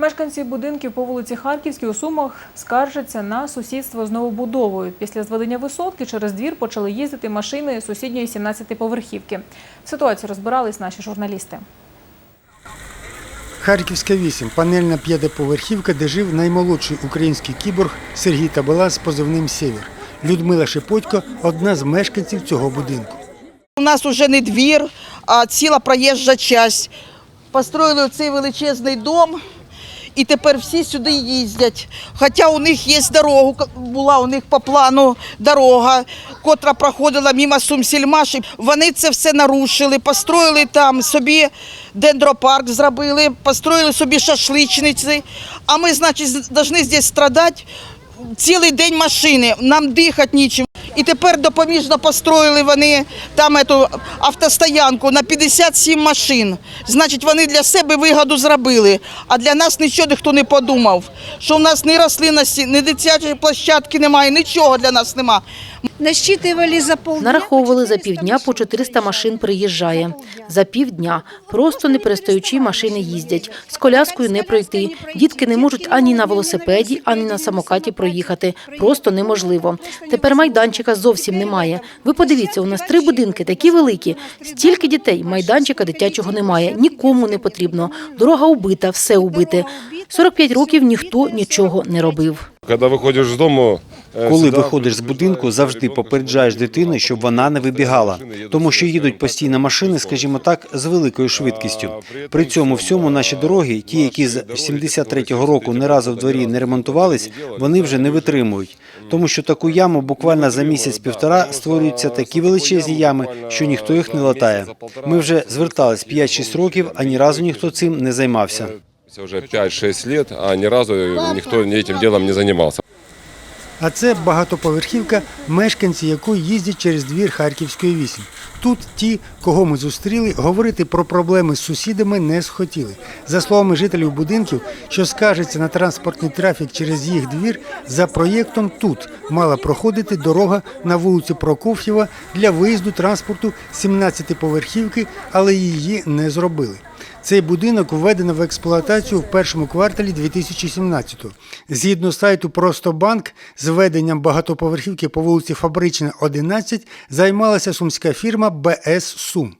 Мешканці будинків по вулиці Харківській у Сумах скаржаться на сусідство з новобудовою. Після зведення висотки через двір почали їздити машини сусідньої 17-поверхівки. В ситуації розбирались наші журналісти. Харківська 8 – панельна п'ятиповерхівка, де жив наймолодший український кіборг Сергій Табала з позивним «Сєвєр». Людмила Шепотько – одна з мешканців цього будинку. У нас вже не двір, а ціла проїжджа часть. Построїли цей величезний дом, і тепер всі сюди їздять. Хоча у них є дорога, була у них по плану дорога, котра проходила мимо Сумсільмаш. Вони це все нарушили, построїли там собі дендропарк, зробили, построїли собі шашличниці. А ми, значить, повинні тут страдати цілий день машини, нам дихати нічим. І тепер допоміжно построїли вони там ету автостоянку на 57 машин. Значить, вони для себе вигоду зробили. А для нас нічого ніхто не подумав. Що в нас ні рослинності, ні дитячої площадки немає, нічого для нас немає. Насчитывали за полдня. Нараховували за півдня по 400 машин приїжджає. За півдня. Просто не перестаючи машини їздять. З коляскою не пройти. Дітки не можуть ані на велосипеді, ані на самокаті проїхати. Просто неможливо. Тепер майданчика зовсім немає. Ви подивіться, у нас три будинки такі великі. Стільки дітей, майданчика дитячого немає. Нікому не потрібно. Дорога убита, все убите. 45 років ніхто нічого не робив. Коли виходиш з дому, Коли виходиш з будинку, завжди попереджаєш дитину, щоб вона не вибігала, тому що їдуть постійно машини, скажімо так, з великою швидкістю. При цьому всьому наші дороги, ті, які з 73-го року не разу в дворі не ремонтувались, вони вже не витримують, тому що таку яму буквально за місяць-півтора створюються такі величезні ями, що ніхто їх не латає. Ми вже звертались 5-6 років, а ні разу ніхто цим не займався. Це вже 5-6 років, а ні разу ніхто цим ділом не займався. А це багатоповерхівка, мешканці якої їздять через двір Харківської 8. Тут ті, кого ми зустріли, говорити про проблеми з сусідами не схотіли. За словами жителів будинків, що скажеться на транспортний трафік через їх двір, за проєктом тут мала проходити дорога на вулицю Прокоф'єва для виїзду транспорту 17-поверхівки, але її не зробили. Цей будинок введено в експлуатацію в першому кварталі 2017-го. Згідно сайту Простобанк, з введенням багатоповерхівки по вулиці Фабрична, 11 займалася сумська фірма БС Сум.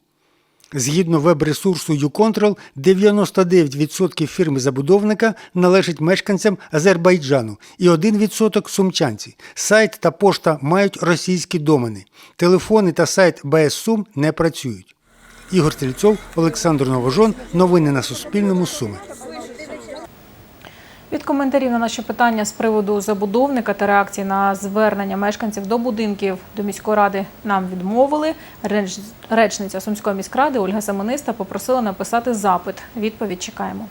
Згідно веб-ресурсу YouControl, 99% фірми-забудовника належить мешканцям Азербайджану і 1% сумчанці. Сайт та пошта мають російські домени. Телефони та сайт БС Сум не працюють. Ігор Стрільцов, Олександр Новожон. Новини на Суспільному. Суми. Від коментарів на наші питання з приводу забудовника та реакції на звернення мешканців до будинків до міської ради нам відмовили. Реч- Речниця Сумської міськради Ольга Семениста попросила написати запит. Відповідь чекаємо.